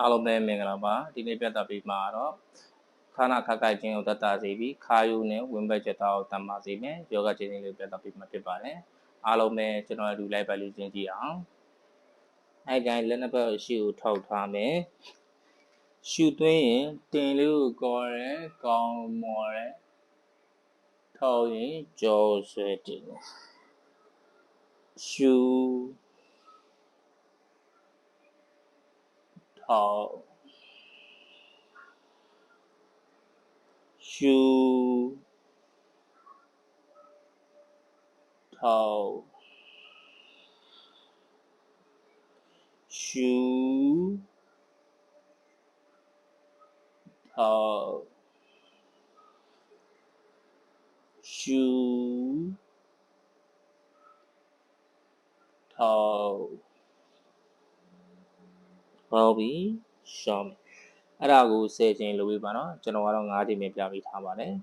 အားလုံးပဲမင်္ဂလာပါဒီနေ့ပြသပေးမှာတော့ခါနာခက်ကိုက်ခြင်းကိုတတ်တာစေပြီးခါယူနဲ့ဝင်ဘက်ချက်သားကိုတတ်ပါစေမယ်ယောဂခြင်းလေးပြသပေးမှာဖြစ်ပါတယ်အားလုံးပဲကျွန်တော်တို့ live ပဲလေးချင်းကြည့်အောင်အဲ့တိုင်းလက်နှစ်ဘက်ရှေ့ကိုထောက်ထားမယ်ရှူသွင်းရင်တင်လေးကိုကော်ရဲကောင်းမော်ရဲထောက်ရင်ကြောဆွဲတင်ရှူ ထောက်ရှူထောက်ရှူထော က်ရှူထောက်ဟုတ်ပြီရှောင်းအဲ့ဒါကို10ချိန်လုပ်ပြီးပါနော်ကျွန်တော်ကတော့9ချိန်ပဲပြပေးထားပါတယ်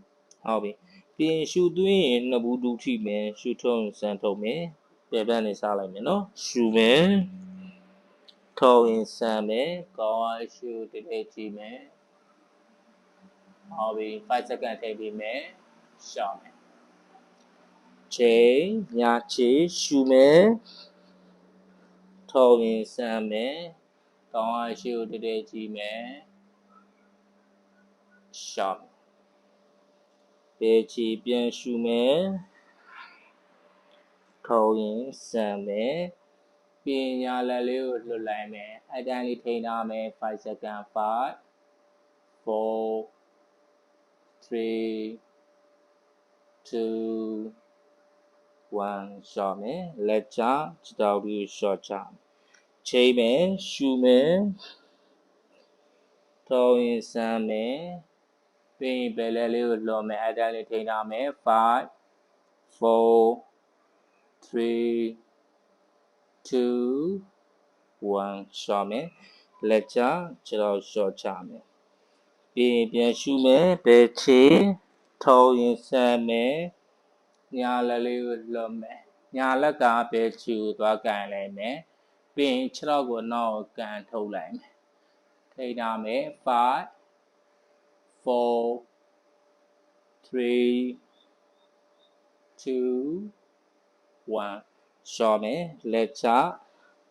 ဟုတ်ပြီပြင်ရှူသွင်းရင်နှစ်ဘူးတူထိမယ်ရှူထုံးစမ်းထုံးမယ်ပြပန်းနေစားလိုက်မယ်နော်ရှူမယ်ထုံးရင်စမ်းမယ်ကောင်းအောင်ရှူတည်းကြည့်မယ်ဟုတ်ပြီ5 second ထိပြီးမယ်ရှောင်းမယ်ချိန်ညာချေရှူမယ်ထုံးရင်စမ်းမယ် ကောင်းအောင်ရှူတည်းကြည့်မယ်ရှောင်းပေချီပြန်ရှူမယ်ထုံရင်စံမယ်ပညာလက်လေးကိုလွတ်လိုက်မယ်အတန်းလေးထိန်းထားမယ်5 second 5 4 3 2 1ရှော့မယ်လက်ချခြေထောက်လေးကိုရှော့ချ ချိန်မယ်ရှူမယ်ထုံရင်စမ်းမယ်ပြီးရင်ဘယ်လဲလေးကိုလွန်မယ်အတန်းလေးထိန်းထားမယ်5 4 3 2 1ရှော့မယ်လက်ချခြေတော်ရှော့ချမယ်ပြီးရင်ပြန်ရှူမယ်ဘယ်ချေထုံရင်ဆမ်းမယ်ညာလက်လေးကိုလွန်မယ်ညာလက်ကဘယ်ချီကိုသွားကန်လိုက်မယ် ပြီးရင်ခြေထောက်ကိုနောက်ကိုကန်ထုတ်လိုက်မယ်ထိန်းထားမယ်5 four, three, two, one. ရှော့မယ်လက်ချ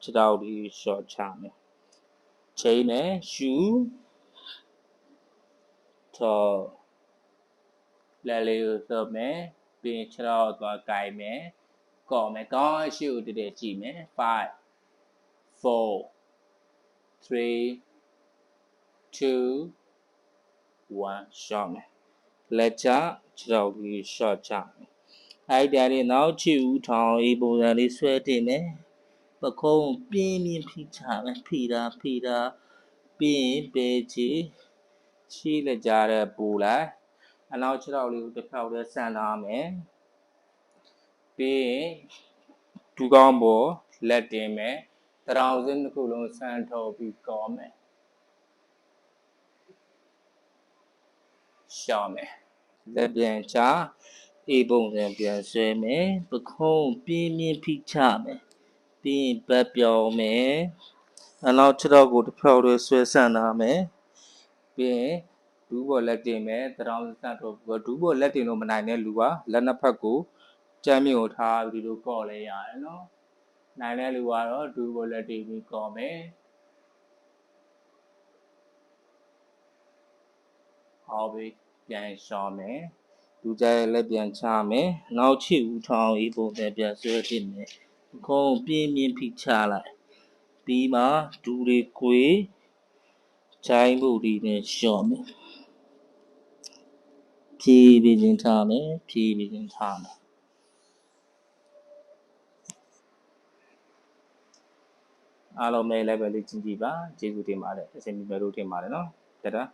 ခြေထောက်ဒီရှော့ချမယ်ချိန်မယ်ရှူထော်လက်လေးကိုသွတ်မယ်ပြီးရင်ခြေထောက်သွားကိုင်မယ်ကော်မယ်ကောင်းရှူတည်းတည်းကြည့်မယ်5 4 3 2 one shot မယ်လက်ချခြေထောက်ကြီး shot ချမယ်အဲ့ဒါလေးနောက်ချီဦးထောင်အေးပုံစံလေးဆွဲတင်မယ်ပခုံးပြင်းပြင်းဖိချမယ်ဖိတာဖိတာပြီးရင်ပေချီချီလက်ကြတဲ့ပူလိုက်အနောက်ခြေထောက်လေးကိုတစ်ဖက်တည်းဆန်ထားမယ်ပြီးရင်ဒူကောင်းပေါ်လက်တင်မယ် တရောင်စင်းတစ်ခုလုံးဆန်ထုတ်ပြီးကောမယ်ရှောင်းမယ်လက်ပြန်ချအေးပုံစံပြန်ဆွဲမယ်ပခုံးပြင်းပြင်းဖိချမယ်ပြီးရင်ဘက်ပြောင်းမယ်အနောက်ခြေထောက်ကိုတစ်ဖြောက်လေးဆွဲဆန့်ထားမယ်ပြီးရင်ဒူးပေါ်လက်တင်မယ်တရောင်းစန့်တော့ဒူးပေါ်လက်တင်လို့မနိုင်တဲ့လူကလက်နှစ်ဖက်ကိုကြမ်းမြင့်ကိုထားပြီးလို့ကော့လဲရတယ်နော် နိုင်တဲ့လူကတော့ဒူးပေါ်လက်တင်ပြီးကော့မယ်ဟောပြီပြန်ရှောင်းမယ်လူကြရဲ့လက်ပြန်ချမယ်နောက်ချီဦးထောင်းဤပုံနဲ့ပြန်ဆွဲပြစ်မယ်ခုံးပြင်းပြင်းဖိချလိုက်ပြီးမှဒူတွေကွေချိုင်းမှုဒီနဲ့ရှော့မယ်ဖြည်းဖြည်းချင်းထားမယ်ဖြည်းဖြည်းချင်းထားမယ် အားလုံးပဲ level လေးကြည့်ကြည့်ပါကျေးဇူးတင်ပါတယ်အစီအမံတို့တင်ပါတယ်နော်တတား